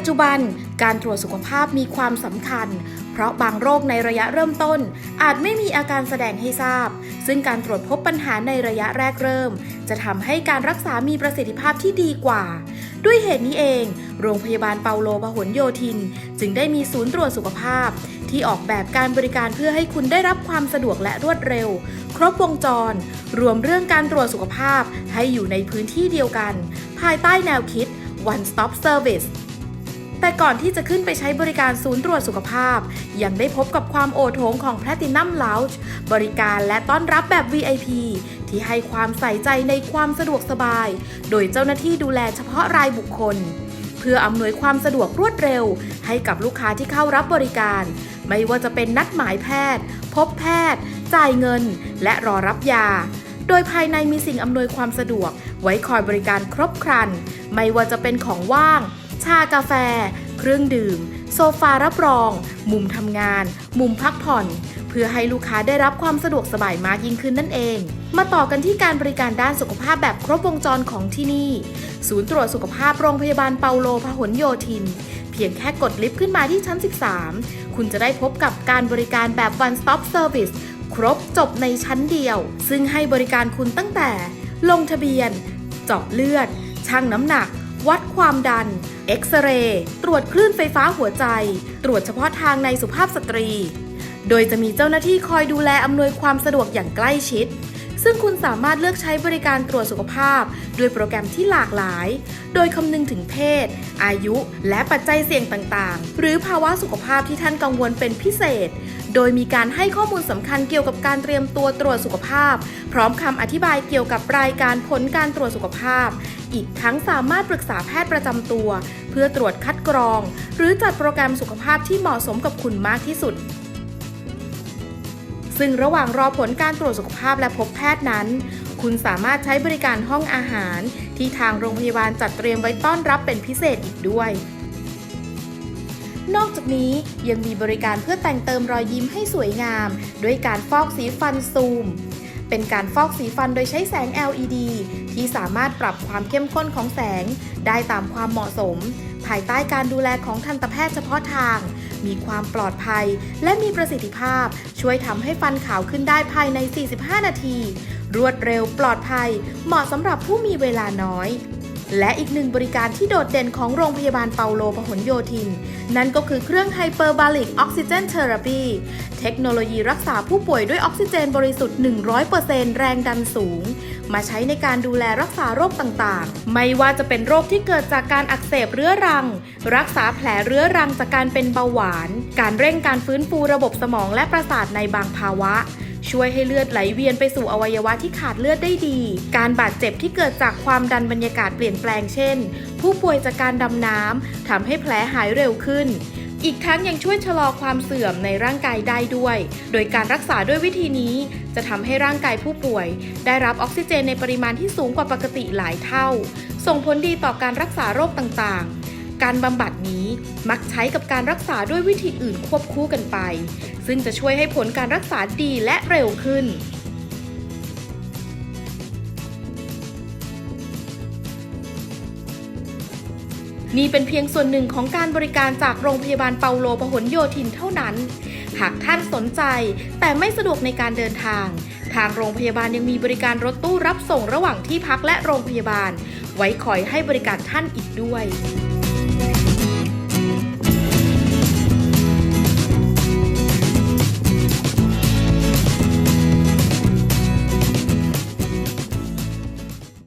ปัจจุบันการตรวจสุขภาพมีความสำคัญ เพราะบางโรคในระยะเริ่มต้น อาจไม่มีอาการแสดงให้ทราบ ซึ่งการตรวจพบปัญหาในระยะแรกเริ่ม จะทำให้การรักษามีประสิทธิภาพที่ดีกว่า ด้วยเหตุนี้เอง โรงพยาบาลเปาโลพหลโยธิน จึงได้มีศูนย์ตรวจสุขภาพ ที่ออกแบบการบริการเพื่อให้คุณได้รับความสะดวกและรวดเร็ว ครบวงจร รวมเรื่องการตรวจสุขภาพให้อยู่ในพื้นที่เดียวกัน ภายใต้แนวคิด one stop service แต่ก่อนที่จะขึ้นไปใช้บริการศูนย์ตรวจสุขภาพ ยังได้พบกับความโอโถงของ Platinum Lounge บริการและต้อนรับแบบ VIP ที่ให้ความใส่ใจในความสะดวกสบาย โดยเจ้าหน้าที่ดูแลเฉพาะรายบุคคล เพื่ออำนวยความสะดวกรวดเร็ว ให้กับลูกค้าที่เข้ารับบริการ ไม่ว่าจะเป็นนัดหมายแพทย์ พบแพทย์ จ่ายเงิน และรอรับยา โดยภายในมีสิ่งอำนวยความสะดวก ไว้คอยบริการครบครัน ไม่ว่าจะเป็นของว่าง ชากาแฟ เครื่องดื่ม โซฟารับรอง มุมทำงาน มุมพักผ่อน เพื่อให้ลูกค้าได้รับความสะดวกสบายมากยิ่งขึ้นนั่นเอง มาต่อกันที่การบริการด้านสุขภาพแบบครบวงจรของที่นี่ ศูนย์ตรวจสุขภาพโรงพยาบาลเปาโลพหลโยธิน เพียงแค่กดลิฟต์ขึ้นมาที่ชั้น 13 คุณจะได้พบกับการบริการแบบ one stop service ครบจบในชั้นเดียว ซึ่งให้บริการคุณตั้งแต่ ลงทะเบียน เจาะเลือด ชั่งน้ำหนัก วัดความดัน เอ็กซเรย์ ตรวจคลื่นไฟฟ้าหัวใจ ตรวจเฉพาะทางในสุภาพสตรี โดยจะมีเจ้าหน้าที่คอยดูแลอำนวยความสะดวกอย่างใกล้ชิด ซึ่งคุณสามารถเลือกใช้บริการตรวจสุขภาพ ด้วยโปรแกรมที่หลากหลาย โดยคำนึงถึงเพศ อายุ และปัจจัยเสี่ยงต่างๆ หรือภาวะสุขภาพที่ท่านกังวลเป็นพิเศษ โดยมีการให้ข้อมูลสำคัญเกี่ยวกับการเตรียมตัวตรวจสุขภาพ พร้อมคำอธิบายเกี่ยวกับรายการผลการตรวจสุขภาพ อีกทั้งสามารถปรึกษาแพทย์ประจำตัว เพื่อตรวจคัดกรอง หรือจัดโปรแกรมสุขภาพที่เหมาะสมกับคุณมากที่สุด ซึ่งระหว่างรอผลการตรวจสุขภาพและพบแพทย์นั้น คุณสามารถใช้บริการห้องอาหาร ที่ทางโรงพยาบาลจัดเตรียมไว้ต้อนรับเป็นพิเศษอีกด้วยนอกจากนี้ยังมีบริการเพื่อแต่งเติมรอยยิ้มให้สวยงาม ด้วยการฟอกสีฟันซูม เป็นการฟอกสีฟันโดยใช้แสง LED ที่สามารถปรับความเข้มข้นของแสง ได้ตามความเหมาะสม ภายใต้การดูแลของทันตแพทย์เฉพาะทาง มีความปลอดภัย และมีประสิทธิภาพ ช่วยทำให้ฟันขาวขึ้นได้ภายใน 45 นาที รวดเร็วปลอดภัย เหมาะสำหรับผู้มีเวลาน้อย และอีกหนึ่งบริการที่โดดเด่นของโรงพยาบาลเปาโลพหลโยธิน นั่นก็คือเครื่องไฮเปอร์บาลิกออกซิเจนเทอราปีเทคโนโลยีรักษาผู้ป่วยด้วยออกซิเจนบริสุทธิ์ 100%แรงดันสูง มาใช้ในการดูแลรักษาโรคต่างๆ ไม่ว่าจะเป็นโรคที่เกิดจากการอักเสบเรื้อรัง รักษาแผลเรื้อรังจากการเป็นเบาหวาน การเร่งการฟื้นฟูระบบสมองและประสาทในบางภาวะ ช่วยให้เลือดไหลเวียนไปสู่อวัยวะที่ขาดเลือดได้ดี การบาดเจ็บที่เกิดจากความดันบรรยากาศเปลี่ยนแปลงเช่น ผู้ป่วยจากการดำน้ำทำให้แผลหายเร็วขึ้นอีกทั้งยังช่วยชะลอความเสื่อมในร่างกายได้ด้วย โดยการรักษาด้วยวิธีนี้ จะทำให้ร่างกายผู้ป่วย ได้รับออกซิเจนในปริมาณที่สูงกว่าปกติหลายเท่า ส่งผลดีต่อการรักษาโรคต่างๆ การบำบัดนี้มักใช้กับการรักษาด้วยวิธีอื่นควบคู่กันไป ซึ่งจะช่วยให้ผลการรักษาดีและเร็วขึ้น นี่เป็นเพียงส่วนหนึ่งของการบริการจากโรงพยาบาลเปาโลพหลโยธินเท่านั้น หากท่านสนใจแต่ไม่สะดวกในการเดินทาง ทางโรงพยาบาลยังมีบริการรถตู้รับส่งระหว่างที่พักและโรงพยาบาล ไว้คอยให้บริการท่านอีกด้วย